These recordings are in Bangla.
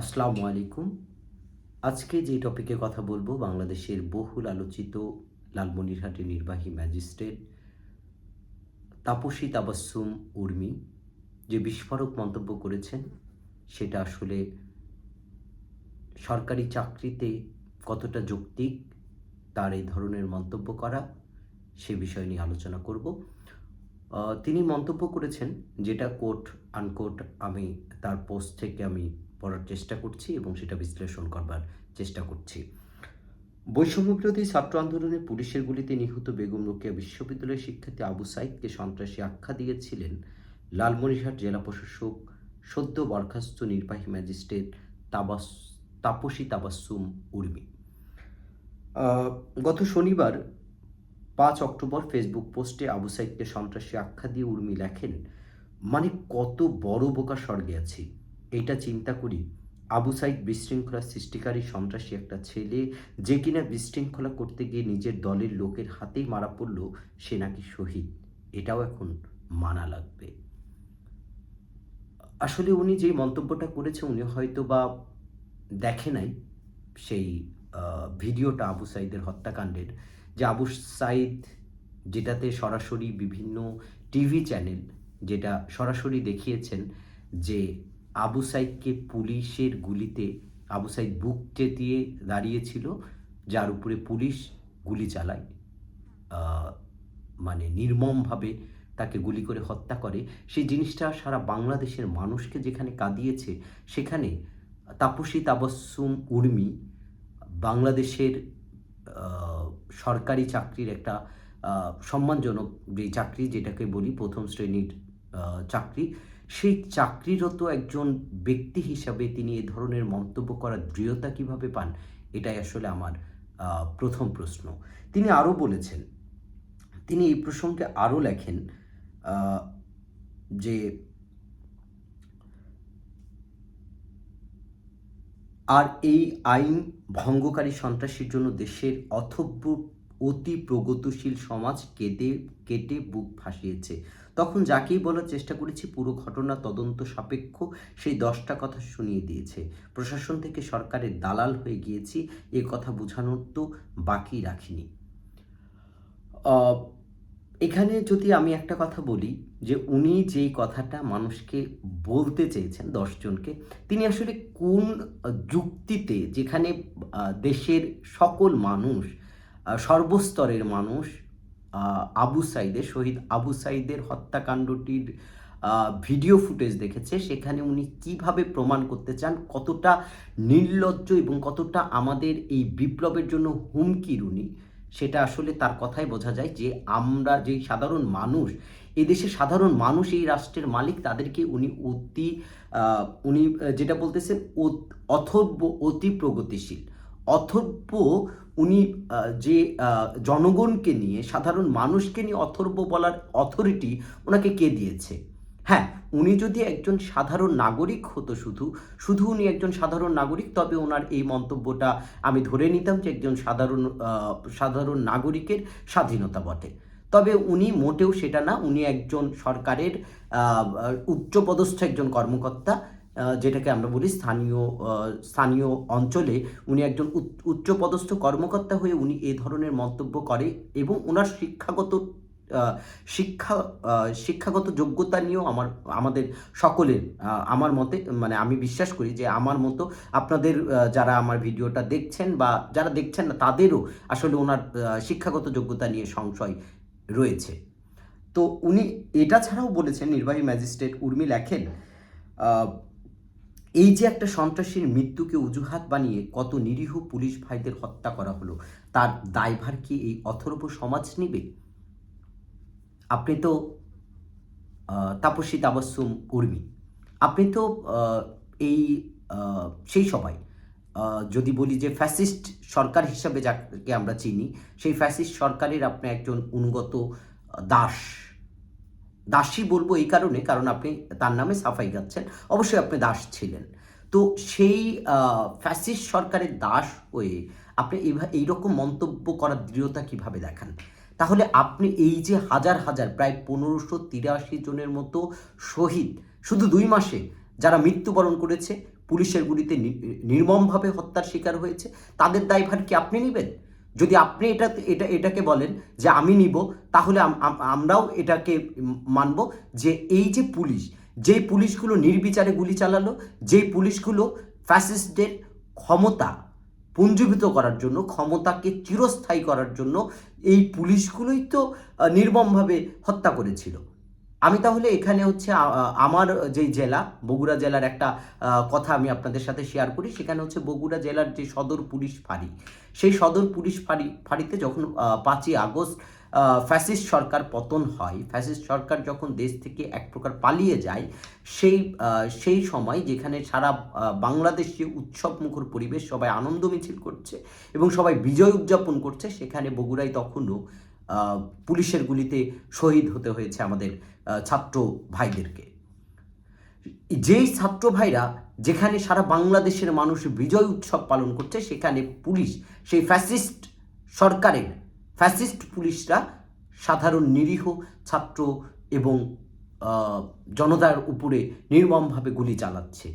আসসালামু আলাইকুম। আজকে যে টপিকে কথা বলব, বাংলাদেশের বহুল আলোচিত লালমনিরহাটের নির্বাহী ম্যাজিস্ট্রেট তাপসী তাবাসুম উর্মি যে বিস্ফোরক মন্তব্য করেছেন, সেটা আসলে সরকারি চাকরিতে কতটা যৌক্তিক, তার এই ধরনের মন্তব্য করা, সে বিষয় নিয়ে আলোচনা করব। তিনি মন্তব্য করেছেন, যেটা কোট আনকোট আমি, তার পোস্ট থেকে আমি পড়ার চেষ্টা করছি এবং সেটা বিশ্লেষণ করবার চেষ্টা করছি। বৈষম্যবিরোধী ছাত্র আন্দোলনে পুলিশের গুলিতে নিহত বেগম রোকেয়া বিশ্ববিদ্যালয়ের শিক্ষার্থী আবু সাইদকে সন্ত্রাসী আখ্যা দিয়েছিলেন লালমনিরহাট জেলা প্রশাসক, সদ্য বরখাস্ত নির্বাহী ম্যাজিস্ট্রেট তাবাস, তাপসী তাবাসুম উর্মি। গত শনিবার পাঁচ অক্টোবর ফেসবুক পোস্টে আবু সাইদকে সন্ত্রাসী আখ্যা দিয়ে উর্মি লেখেন মানে কত বড় বোকা স্বর্গে আছি। এটা চিন্তা করি, আবু সাইদ বিশৃঙ্খলা সৃষ্টিকারী সন্ত্রাসী একটা ছেলে যে কিনা বিশৃঙ্খলা করতে গিয়ে নিজের দলের লোকের হাতেই মারা পড়ল, সে নাকি শহীদ। এটাও এখন মানা লাগবে। আসলে উনি যে মন্তব্যটা করেছে, উনি হয়তো বা দেখে নাই সেই ভিডিওটা আবু সাইদের হত্যাকাণ্ডের, যে আবু সাইদ যেটাতে সরাসরি বিভিন্ন টিভি চ্যানেল যেটা সরাসরি দেখিয়েছেন যে আবু সাইদকে পুলিশের গুলিতে, আবু সাইদ বুক চেতিয়ে দাঁড়িয়েছিল, যার উপরে পুলিশ গুলি চালায়। মানে নির্মমভাবে তাকে গুলি করে হত্যা করে। সেই জিনিসটা সারা বাংলাদেশের মানুষকে যেখানে কাঁদিয়েছে, সেখানে তাপসী তাবাসুম উর্মি বাংলাদেশের সরকারি চাকরির একটা সম্মানজনক যে চাকরি, যেটাকে বলি প্রথম শ্রেণির চাকরি সেই চাকরিরত একজন ব্যক্তি হিসাবে তিনি এ ধরনের মন্তব্য করার দৃঢ়তা কীভাবে পান? এটাই আসলে আমার প্রথম প্রশ্ন। তিনি আরও বলেছেন, তিনি এই প্রসঙ্গে আরও লেখেন যে আর এই আইন ভঙ্গকারী সন্ত্রাসীর জন্য দেশের অথব্য অতি প্রগতিশীল সমাজ কেটে কেটে বুক ভাসিয়েছে তখন যাকেই বলার চেষ্টা করেছি, পুরো ঘটনা তদন্ত সাপেক্ষ, সেই দশটা কথা শুনিয়ে দিয়েছে। প্রশাসন থেকে সরকারের দালাল হয়ে গিয়েছি, এ কথা বোঝানোর তো বাকি রাখিনি। এখানে যদি আমি একটা কথা বলি, যে উনি যেই কথাটা মানুষকে বলতে চেয়েছেন দশজনকে তিনি আসলে কোন যুক্তিতে, যেখানে দেশের সকল মানুষ সর্বস্তরের মানুষ আবু সাইদের, শহীদ আবু সাইদের হত্যাকাণ্ডটির ভিডিও ফুটেজ দেখেছে। সেখানে উনি কীভাবে প্রমাণ করতে চান, কতটা নির্লজ্জ এবং কতটা আমাদের এই বিপ্লবের জন্য হুমকির উনি, সেটা আসলে তার কথাই বোঝা যায় যে আমরা যেই সাধারণ মানুষ এদেশে সাধারণ মানুষ, এই রাষ্ট্রের মালিক, তাদেরকে উনি অতি উনি যেটা বলতেছেন অথর্ব, অতি প্রগতিশীল। অথর্ব উনি যে জনগণকে নিয়ে, সাধারণ মানুষকে নিয়ে অথর্ব বলার অথরিটি ওনাকে কে দিয়েছে? হ্যাঁ উনি যদি একজন সাধারণ নাগরিক হতো শুধু শুধু উনি একজন সাধারণ নাগরিক, তবে ওনার এই মন্তব্যটা আমি ধরে নিতাম যে একজন সাধারণ সাধারণ নাগরিকের স্বাধীনতা বটে। তবে উনি মোটেও সেটা না, উনি একজন সরকারের উচ্চপদস্থ একজন কর্মকর্তা যেটাকে আমরা বলি স্থানীয় স্থানীয় অঞ্চলে উনি একজন উচ্চপদস্থ কর্মকর্তা হয়ে উনি এ ধরনের মন্তব্য করে এবং ওনার শিক্ষাগত শিক্ষা শিক্ষাগত যোগ্যতা নিয়েও আমার, আমাদের সকলের আমার মতে মানে আমি বিশ্বাস করি যে আমার মতো আপনাদের যারা আমার ভিডিওটা দেখছেন বা যারা দেখছেন না, তাদেরও আসলে ওনার শিক্ষাগত যোগ্যতা নিয়ে সংশয় রয়েছে। তো উনি এটা ছাড়াও বলেছেন, নির্বাহী ম্যাজিস্ট্রেট উর্মি লেখেন এই যে একটা সন্ত্রাসীর মৃত্যুকে অজুহাত বানিয়ে কত নিরীহ পুলিশ ভাইদের হত্যা করা হলো, তার দায়ভার কি এই অথর্ব সমাজ নেবে? আপনি তো তাপসী তাবাসুম উর্মি। আপনি তো এই সেই সবাই যদি বলি যে ফ্যাসিস্ট সরকার হিসাবে যাকে আমরা চিনি, সেই ফ্যাসিস্ট সরকারের আপনি একজন অনুগত দাস। দাসী বলব এই কারণে, কারণ আপনি তার নামে সাফাই গাচ্ছেন। অবশ্যই আপনি দাস ছিলেন। তো সেই ফ্যাসিস্ট সরকারের দাস হয়ে আপনি এইরকম মন্তব্য করার দৃঢ়তা কীভাবে দেখান? তাহলে আপনি এই যে হাজার হাজার, প্রায় পনেরোশো তিরাশি জনের মতো শহীদ, শুধু দুই মাসে যারা মৃত্যুবরণ করেছে, পুলিশের গুলিতে নির্মমভাবে হত্যার শিকার হয়েছে, তাদের দায়ভার কি আপনি নেবেন? যদি আপনি এটা এটা, এটাকে বলেন যে আমি নিব, তাহলে আম- আম- আমরাও এটাকে মানব যে এই যে পুলিশ, যেই পুলিশগুলো নির্বিচারে গুলি চালালো, যেই পুলিশগুলো ফ্যাসিস্টদের ক্ষমতা পুঞ্জীভূত করার জন্য, ক্ষমতাকে চিরস্থায়ী করার জন্য, এই পুলিশগুলোই তো নির্মমভাবে হত্যা করেছিল। আমি তাহলে এখানে হচ্ছে আমার যেই জেলা, বগুড়া জেলার একটা কথা আমি আপনাদের সাথে শেয়ার করি। সেখানে হচ্ছে বগুড়া জেলার যে সদর পুলিশ ফাঁড়ি, সেই সদর পুলিশ ফাঁড়ি, ফাঁড়িতে যখন পাঁচই আগস্ট ফ্যাসিস্ট সরকার পতন হয় ফ্যাসিস্ট সরকার যখন দেশ থেকে এক প্রকার পালিয়ে যায়, সেই সেই সময় যেখানে সারা বাংলাদেশে উৎসব মুখর পরিবেশ সবাই আনন্দ মিছিল করছে এবং সবাই বিজয় উদযাপন করছে, সেখানে বগুড়ায় তখনও পুলিশের গুলিতে শহীদ হতে হয়েছে আমাদের ছাত্র ভাইদেরকে। যেই ছাত্র ভাইরা যেখানে সারা বাংলাদেশের মানুষ বিজয় উৎসব পালন করছে, সেখানে পুলিশ, সেই ফ্যাসিস্ট সরকারের ফ্যাসিস্ট পুলিশরা সাধারণ নিরীহ ছাত্র এবং জনতার উপরে নির্মমভাবে গুলি চালাচ্ছে।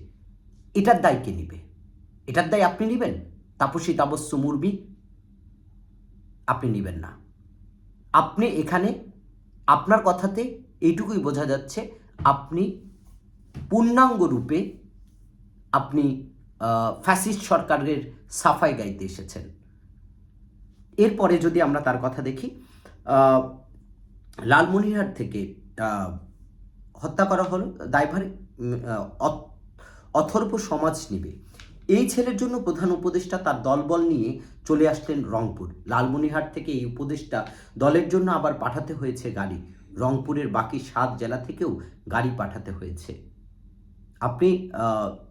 এটার দায় কে নিবে? এটার দায় আপনি নেবেন? তাপসী তাপস্য মুরবি আপনি নেবেন না। আপনি এখানে আপনার কথাতে এইটুকুই বোঝা যাচ্ছে, আপনি পূর্ণাঙ্গ রূপে আপনি ফ্যাসিস্ট সরকারের সাফাই গাইতে এসেছেন। এরপরে যদি আমরা তার কথা দেখি লালমনিরহাট থেকে হত্যা করা হলো, দায়ভার অথর্ব সমাজ নিবে। এই ছেলের জন্য প্রধান উপদেষ্টা তার দলবল নিয়ে চলে আসলেন রংপুর। লালমনিরহাট থেকে এই উপদেষ্টা দলের জন্য আবার পাঠাতে হয়েছে গাড়ি। রংপুরের বাকি সাত জেলা থেকেও গাড়ি পাঠাতে হয়েছে। আপনি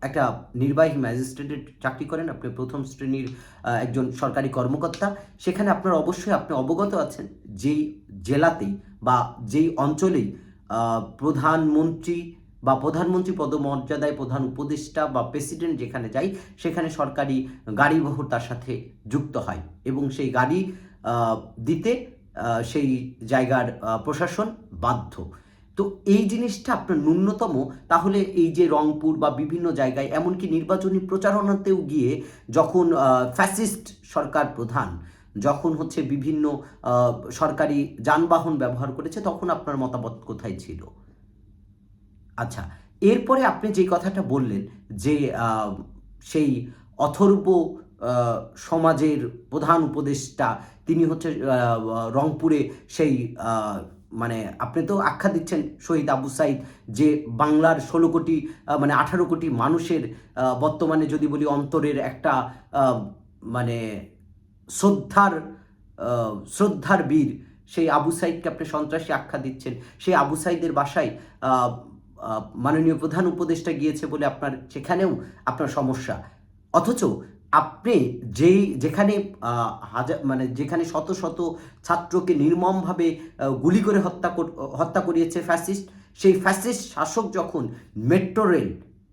একটা নির্বাহী ম্যাজিস্ট্রেটের চাকরি করেন, আপনি প্রথম শ্রেণির একজন সরকারি কর্মকর্তা। সেখানে আপনার অবশ্যই আপনি অবগত আছেন যেই জেলাতেই বা যেই অঞ্চলেই প্রধানমন্ত্রী বা প্রধানমন্ত্রী পদমর্যাদায় প্রধান উপদেষ্টা বা প্রেসিডেন্ট যেখানে যায় সেখানে সরকারি গাড়ি বহর তার সাথে যুক্ত হয় এবং সেই গাড়ি দিতে সেই জায়গার প্রশাসন বাধ্য। তো এই জিনিসটা আপনার ন্যূনতম, তাহলে এই যে রংপুর বা বিভিন্ন জায়গায়, এমনকি নির্বাচনী প্রচারণাতেও গিয়ে যখন ফ্যাসিস্ট সরকার প্রধান, যখন হচ্ছে বিভিন্ন সরকারি যানবাহন ব্যবহার করেছে, তখন আপনার মতামত কোথায় ছিল? আচ্ছা এরপরে আপনি যে কথাটা বললেন যে সেই অথর্ব সমাজের প্রধান উপদেষ্টা তিনি হচ্ছে রংপুরে সেই মানে আপনি তো আখ্যা দিচ্ছেন শহীদ আবু সাইদ যে বাংলার ষোলো কোটি মানে আঠারো কোটি মানুষের বর্তমানে যদি বলি অন্তরের একটা মানে শ্রদ্ধার শ্রদ্ধার বীর সেই আবু সাইদকে আপনি সন্ত্রাসী আখ্যা দিচ্ছেন। সেই আবু সাইদের বাসায় মাননীয় প্রধান উপদেষ্টা গিয়েছে বলে আপনার সেখানেও আপনার সমস্যা। অথচ আপনি যেই, যেখানে হাজার মানে যেখানে শত শত ছাত্রকে নির্মমভাবে গুলি করে হত্যা হত্যা করিয়েছে ফ্যাসিস্ট সেই ফ্যাসিস্ট শাসক যখন মেট্রো রেল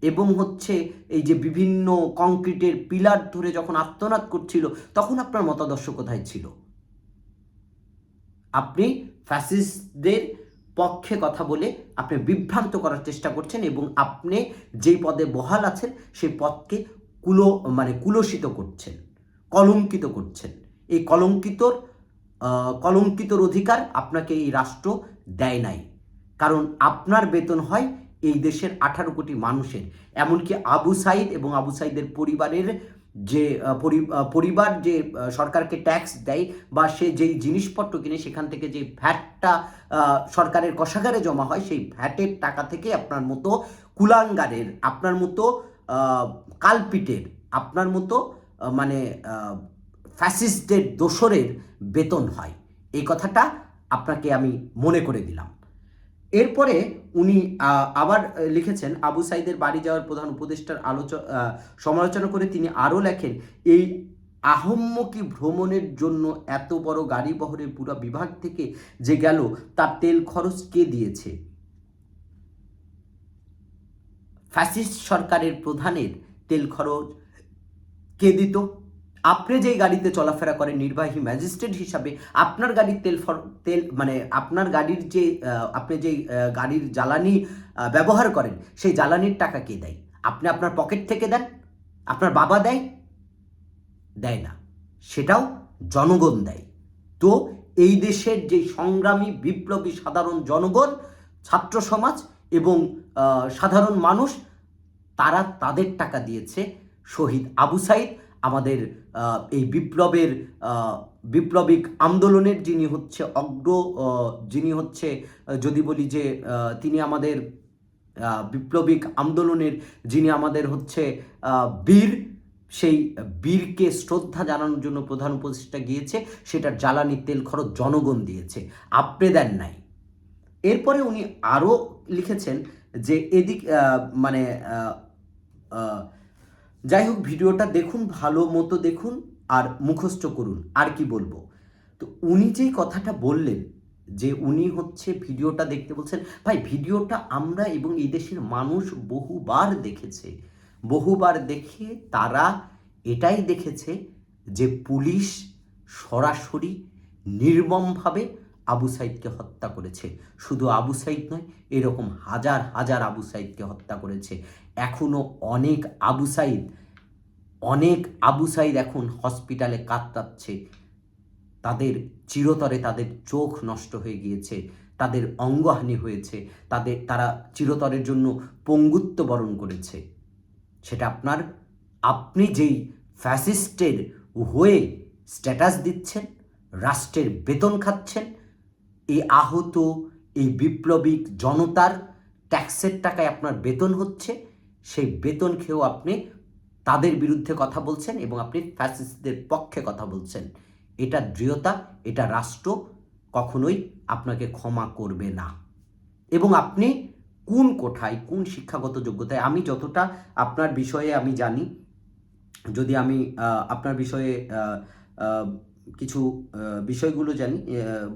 এবং হচ্ছে এই যে বিভিন্ন কংক্রিটের পিলার ধরে যখন আত্মনাদ করছিল, তখন আপনার মতাদর্শ কোথায় ছিল? আপনি ফ্যাসিস্টদের পক্ষে কথা বলে আপনি বিভ্রান্ত করার চেষ্টা করছেন এবং আপনি যেই পদে বহাল আছেন, সেই পদকে কুলো মানে কুলসিত করছেন, কলঙ্কিত করছেন। এই কলঙ্কিতর কলঙ্কিতর অধিকার আপনাকে এই রাষ্ট্র দেয় নাই। কারণ আপনার বেতন হয় এই দেশের আঠারো কোটি মানুষের। এমনকি আবু সাইদ এবং আবু সাইদের পরিবারের যে পরি- পরিবার যে সরকারকে ট্যাক্স দেয় বা সে যেই জিনিসপত্র কিনে সেখান থেকে যে ভ্যাটটা সরকারের কষাগারে জমা হয় সেই ভ্যাটের টাকা থেকে আপনার মতো কুলাঙ্গারের, আপনার মতো কালপিটের, আপনার মতো মানে ফ্যাসিস্টের দোসরের বেতন হয়। এই কথাটা আপনাকে আমি মনে করে দিলাম। এরপরে উনি আবার লিখেছেন, আবু সাইদের বাড়ি যাওয়ার প্রধান উপদেষ্টার আলোচনা সমালোচনা করে তিনি আরও লেখেন, এই আহম্মকি ভ্রমণের জন্য এত বড় গাড়ি বহরের পুরো বিভাগ থেকে যে গেল, তার তেল খরচ কে দিয়েছে? ফ্যাসিস্ট সরকারের প্রধানের তেল খরচ কে দিত? আপনি যেই গাড়িতে চলাফেরা করেন, নির্বাহী ম্যাজিস্ট্রেট হিসাবে আপনার গাড়ির তেল ফর- তেল মানে আপনার গাড়ির যে আপনি যেই গাড়ির জ্বালানি ব্যবহার করেন, সেই জ্বালানির টাকা কে দেয়? আপনি আপনার পকেট থেকে দেন? আপনার বাবা দেয়? দেয় না। সেটাও জনগণ দেয়। তো এই দেশের যে সংগ্রামী, বিপ্লবী, সাধারণ জনগণ, ছাত্র সমাজ এবং সাধারণ মানুষ, তারা তাদের টাকা দিয়েছে শহীদ আবু সাইদ। আমাদের এই বিপ্লবের বিপ্লবিক আন্দোলনের যিনি হচ্ছে অগ্র যিনি হচ্ছে যদি বলি যে তিনি আমাদের বিপ্লবিক আন্দোলনের যিনি আমাদের হচ্ছে বীর, সেই বীরকে শ্রদ্ধা জানানোর জন্য প্রধান উপদেষ্টা গিয়েছে, সেটার জ্বালানি তেল খরচ জনগণ দিয়েছে। আপনি দেন নাই। এরপরে উনি আরও লিখেছেন যে, এদিক মানে যাই হোক ভিডিওটা দেখুন, ভালো মতো দেখুন আর মুখস্থ করুন। আর কি বলব? তো উনি যেই কথাটা বললেন, যে উনি হচ্ছে ভিডিওটা দেখতে বলছেন, ভাই, ভিডিওটা আমরা এবং এই দেশের মানুষ বহুবার দেখেছে। বহুবার দেখে তারা এটাই দেখেছে যে পুলিশ সরাসরি নির্মমভাবে আবু সাইদকে হত্যা করেছে। শুধু আবু সাইদ নয়, এরকম হাজার হাজার আবু সাইদকে হত্যা করেছে। এখনও অনেক আবু সাইদ, অনেক আবু সাইদ এখন হসপিটালে কাতরাচ্ছে। তাদের চিরতরে তাদের চোখ নষ্ট হয়ে গিয়েছে, তাদের অঙ্গহানি হয়েছে, তাদের, তারা চিরতরের জন্য পঙ্গুত্ব বরণ করেছে। সেটা আপনার, আপনি যেই ফ্যাসিস্টের হয়ে স্ট্যাটাস দিচ্ছেন, রাষ্ট্রের বেতন খাচ্ছেন, এই আহত, এই বিপ্লবিক জনতার ট্যাক্সের টাকায় আপনার বেতন হচ্ছে সেই বেতন খেয়েও আপনি তাদের বিরুদ্ধে কথা বলছেন এবং আপনি ফ্যাসিস্টদের পক্ষে কথা বলছেন। এটা দৃঢ়তা, এটা রাষ্ট্র কখনোই আপনাকে ক্ষমা করবে না। এবং আপনি কোন কোঠায়, কোন শিক্ষাগত যোগ্যতায়, আমি যতটা আপনার বিষয়ে আমি জানি, যদি আমি আপনার বিষয়ে কিছু বিষয়গুলো জানি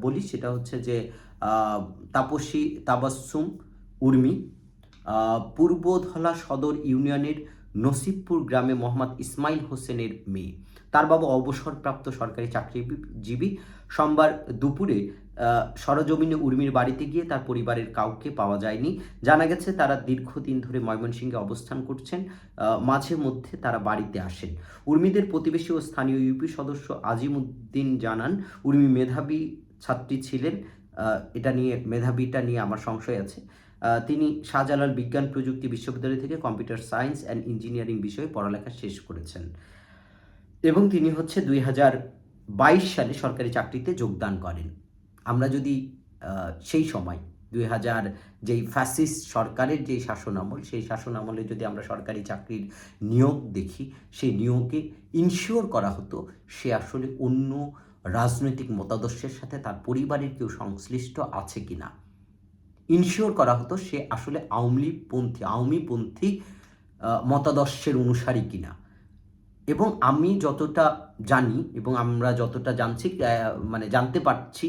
বলি, সেটা হচ্ছে যে তাপসী তাবাসুম উর্মি পূর্বধলা সদর ইউনিয়নের নসিবপুর গ্রামে মোহাম্মদ ইসমাইল হোসেনের মেয়ে। তার বাবা অবসরপ্রাপ্ত সরকারি চাকরিজীবী। সোমবার দুপুরে সরজমিনে উর্মির বাড়িতে গিয়ে তার পরিবারের কাউকে পাওয়া যায়নি। জানা গেছে, তারা দীর্ঘদিন ধরে ময়মনসিংহে অবস্থান করছেন মাঝে মধ্যে তারা বাড়িতে আসেন। উর্মিদের প্রতিবেশী ও স্থানীয় ইউপি সদস্য আজিম উদ্দিন জানান, উর্মি মেধাবী ছাত্রী ছিলেন এটা নিয়ে, মেধাবীটা নিয়ে আমার সংশয় আছে। তিনি শাহজালাল বিজ্ঞান প্রযুক্তি বিশ্ববিদ্যালয় থেকে কম্পিউটার সায়েন্স অ্যান্ড ইঞ্জিনিয়ারিং বিষয়ে পড়ালেখা শেষ করেছেন। এবং তিনি হচ্ছে দুই হাজার বাইশ সালে সরকারি চাকরিতে যোগদান করেন। আমরা যদি সেই সময় দুই হাজার যেই ফ্যাসিস্ট সরকারের যেই শাসন আমল সেই শাসন আমলে যদি আমরা সরকারি চাকরির নিয়োগ দেখি, সেই নিয়োগে ইনশিওর করা হতো সে আসলে অন্য রাজনৈতিক মতাদর্শের সাথে তার পরিবারের কেউ সংশ্লিষ্ট আছে কি না ইনশিওর করা হতো সে আসলে আওয়ামী লীগপন্থী আওয়ামী পন্থী মতাদর্শের অনুসারী কিনা। এবং আমি যতটা জানি এবং আমরা যতটা জানছি মানে জানতে পারছি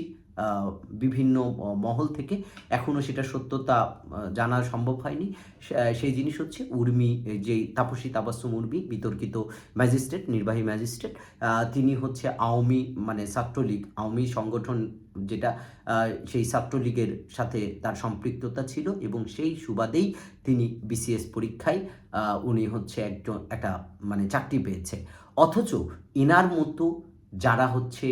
বিভিন্ন মহল থেকে এখনও সেটা সত্যতা জানা সম্ভব হয়নি। সেই জিনিস হচ্ছে উর্মি যে তাপসী তাবাসুম উর্মি, বিতর্কিত ম্যাজিস্ট্রেট, নির্বাহী ম্যাজিস্ট্রেট তিনি হচ্ছে আওয়ামী মানে ছাত্রলীগ, আওয়ামী সংগঠন যেটা সেই ছাত্রলীগের সাথে তার সম্পৃক্ততা ছিল এবং সেই সুবাদেই তিনি বিসিএস পরীক্ষায় উনি হচ্ছে একজন, একটা মানে চাকরি পেয়েছে। অথচ ইনার মতো যারা হচ্ছে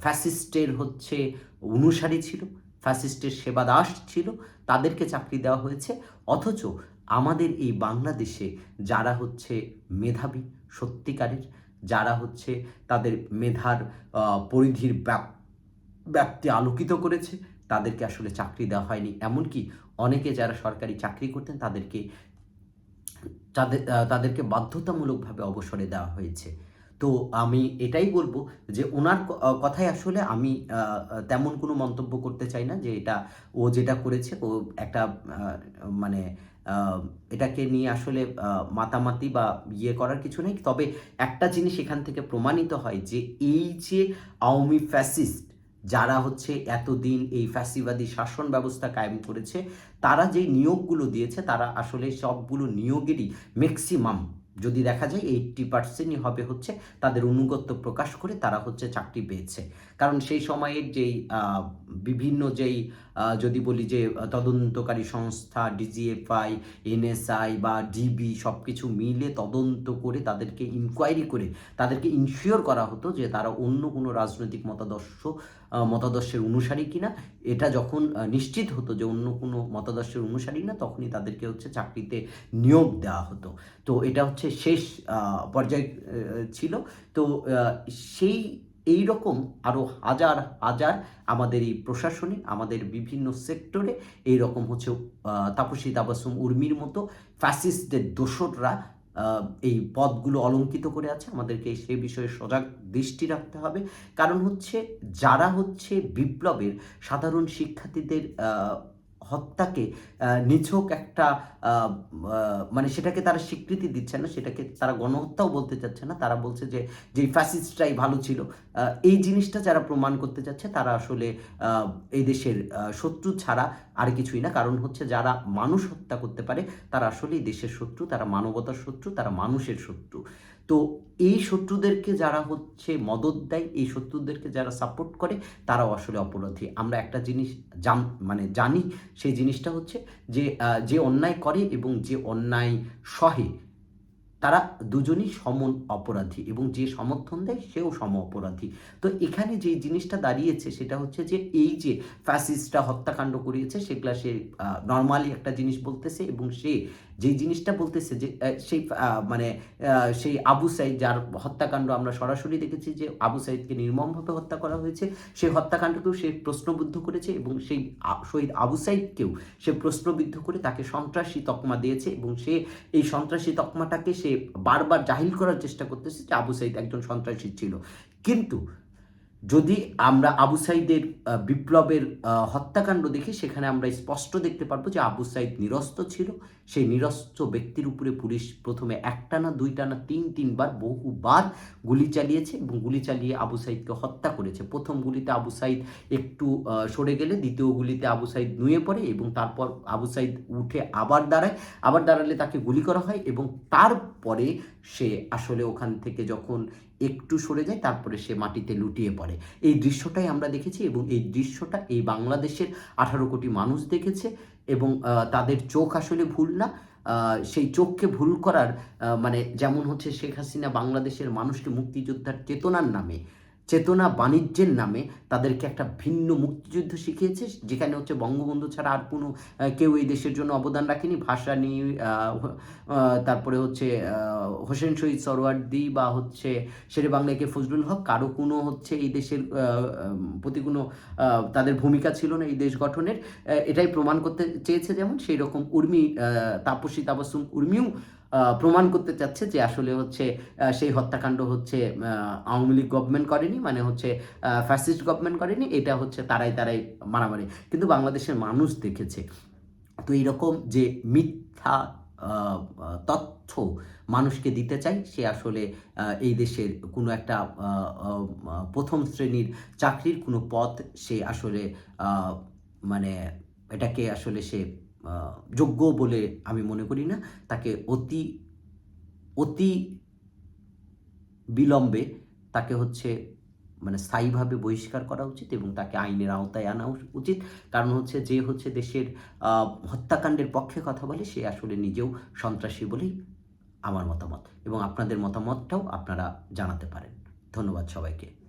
ফ্যাসিস্টের হচ্ছে অনুসারী ছিল ফ্যাসিস্টের সেবাদাস ছিল, তাদেরকে চাকরি দেওয়া হয়েছে। অথচ আমাদের এই বাংলাদেশে যারা হচ্ছে মেধাবী, সত্যিকারের যারা হচ্ছে তাদের মেধার পরিধির ব্যাপ- ব্যাপ্তি আলোকিত করেছে, তাদেরকে আসলে চাকরি দেওয়া হয়নি। এমনকি অনেকে যারা সরকারি চাকরি করতেন, তাদেরকে, তাদের তাদেরকে বাধ্যতামূলকভাবে অবসরে দেওয়া হয়েছে। তো আমি এটাই বলব যে ওনার কথায় আসলে আমি তেমন কোনো মন্তব্য করতে চাই না যে এটা ও যেটা করেছে, ও একটা মানে এটাকে নিয়ে আসলে মাতামাতি বা ইয়ে করার কিছু নেই। তবে একটা জিনিস এখান থেকে প্রমাণিত হয় যে এই যে আওয়ামী ফ্যাসিস্ট যারা হচ্ছে এতদিন এই ফ্যাসিবাদী শাসন ব্যবস্থা কায়েম করেছে, তারা যেই নিয়োগগুলো দিয়েছে, তারা আসলে সবগুলো নিয়োগেরই ম্যাক্সিমাম যদি দেখা যায় এইট্টি পার্সেন্টই হবে হচ্ছে তাদের অনুগত্য প্রকাশ করে তারা হচ্ছে চাকরি পেয়েছে। কারণ সেই সময়ের যেই বিভিন্ন যেই যদি বলি যে তদন্তকারী সংস্থা ডিজিএফআই এনএসআই বা ডিবি সব কিছু মিলে তদন্ত করে তাদেরকে ইনকোয়ারি করে তাদেরকে ইনশিওর করা হতো যে তারা অন্য কোনো রাজনৈতিক মতাদর্শ মতাদর্শের অনুসারী কিনা, এটা যখন নিশ্চিত হতো যে অন্য কোনো মতাদর্শের অনুসারী না, তখনই তাদেরকে হচ্ছে চাকরিতে নিয়োগ দেওয়া হতো। তো এটা হচ্ছে শেষ পর্যায় ছিল। তো সেই, এই রকম আরও হাজার হাজার আমাদের এই প্রশাসনে, আমাদের বিভিন্ন সেক্টরে এই রকম হচ্ছে তাপসী তাবাসুম উর্মির মতো ফ্যাসিস্টদের দোসররা এই পদগুলো অলঙ্কিত করে আছে। আমাদেরকে সে বিষয়ে সজাগ দৃষ্টি রাখতে হবে। কারণ হচ্ছে, যারা হচ্ছে বিপ্লবের সাধারণ শিক্ষার্থীদের হত্যাকে নিছক একটা মানে সেটাকে তারা স্বীকৃতি দিচ্ছে না, সেটাকে তারা গণহত্যাও বলতে চাচ্ছে না। তারা বলছে যে যে ফ্যাসিস্টরাই ভালো ছিল এই জিনিসটা যারা প্রমাণ করতে চাচ্ছে, তারা আসলে এই দেশের শত্রু ছাড়া আর কিছুই না। কারণ হচ্ছে যারা মানুষ হত্যা করতে পারে, তারা আসলেই দেশের শত্রু, তারা মানবতার শত্রু, তারা মানুষের শত্রু। তো এই শত্রুদেরকে যারা হচ্ছে মদত দেয়, এই শত্রুদেরকে যারা সাপোর্ট করে, তারাও আসলে অপরাধী। আমরা একটা জিনিস জান মানে জানি, সেই জিনিসটা হচ্ছে যে যে অন্যায় করে এবং যে অন্যায় সহে, তারা দুজনই সমন অপরাধী এবং যে সমর্থন দেয়, সেও সম অপরাধী। তো এখানে যে জিনিসটা দাঁড়িয়েছে, সেটা হচ্ছে যে, এই যে ফ্যাসিস্টরা হত্যাকাণ্ড করিয়েছে, সেগুলা সে নর্মালি একটা জিনিস বলতেছে এবং সে যেই জিনিসটা বলতেছে যে সেই মানে সেই আবু সাইদ যার হত্যাকাণ্ড আমরা সরাসরি দেখেছি যে আবু সাইদকে নির্মমভাবে হত্যা করা হয়েছে। সেই হত্যাকাণ্ডকেও সে প্রশ্নবিদ্ধ করেছে এবং সেই শহীদ আবু সাইদকেও সে প্রশ্নবিদ্ধ করে তাকে সন্ত্রাসী তকমা দিয়েছে এবং সে এই সন্ত্রাসী তকমাটাকে সে বারবার জাহিল করার চেষ্টা করতেছে যে আবু সাইদ একজন সন্ত্রাসী ছিল। কিন্তু যদি আমরা আবু সাইদের বিপ্লবের হত্যাকাণ্ড দেখি, সেখানে আমরা স্পষ্ট দেখতে পারব যে আবু সাইদ নিরস্ত ছিল সেই নিরস্ত্র ব্যক্তির উপরে পুলিশ প্রথমে একটা না দুইটা না তিন তিনবার বহুবার গুলি চালিয়েছে এবং গুলি চালিয়ে আবু সাইদকে হত্যা করেছে। প্রথম গুলিতে আবু সাইদ একটু সরে গেলে, দ্বিতীয় গুলিতে আবু সাইদ নুয়ে পড়ে এবং তারপর আবু সাইদ উঠে আবার দাঁড়ায়। আবার দাঁড়ালে তাকে গুলি করা হয় এবং তারপরে সে আসলে ওখান থেকে যখন একটু সরে যায়, তারপরে সে মাটিতে লুটিয়ে পড়ে। এই দৃশ্যটাই আমরা দেখেছি এবং এই দৃশ্যটা এই বাংলাদেশের আঠারো কোটি মানুষ দেখেছে। এবং তাদের চোখ আসলে ভুল না। সেই চোখকে ভুল করার মানে যেমন হচ্ছে শেখ হাসিনা বাংলাদেশের মানুষকে মুক্তিযোদ্ধার চেতনার নামে চেতনা বাণিজ্যের নামে তাদেরকে একটা ভিন্ন মুক্তিযুদ্ধ শিখিয়েছে, যেখানে হচ্ছে বঙ্গবন্ধু ছাড়া আর কোনো কেউ এই দেশের জন্য অবদান রাখেনি। ভাষা নিয়ে তারপরে হচ্ছে হোসেন শহীদ সরওয়ার্দি বা হচ্ছে শেরে বাংলাকে ফজলুল হক, কারও কোনো হচ্ছে এই দেশের প্রতি কোনো তাদের ভূমিকা ছিল না এই দেশ গঠনের। এটাই প্রমাণ করতে চেয়েছে যেমন সেই রকম উর্মি তাপসী তাবাসুম উর্মিও প্রমাণ করতে চাচ্ছে যে আসলে হচ্ছে সেই হত্যাকাণ্ড হচ্ছে আওয়ামী লীগ গভর্নমেন্ট করেনি মানে হচ্ছে ফ্যাসিস্ট গভর্নমেন্ট করেনি, এটা হচ্ছে তারাই তারাই মারামারি। কিন্তু বাংলাদেশের মানুষ দেখেছে, তো এইরকম যে মিথ্যা তথ্য মানুষকে দিতে চাই, সে আসলে এই দেশের কোনো একটা প্রথম শ্রেণির চাকরির কোনো পথ সে আসলে মানে এটাকে আসলে সে যোগ্য বলে আমি মনে করি না। তাকে অতি অতি বিলম্বে তাকে হচ্ছে মানে স্থায়ীভাবে বহিষ্কার করা উচিত এবং তাকে আইনের আওতায় আনা উচিত। কারণ হচ্ছে যে হচ্ছে দেশের হত্যাকাণ্ডের পক্ষে কথা বলে সে আসলে নিজেও সন্ত্রাসী বলেই আমার মতামত এবং আপনাদের মতামতটাও আপনারা জানাতে পারেন। ধন্যবাদ সবাইকে।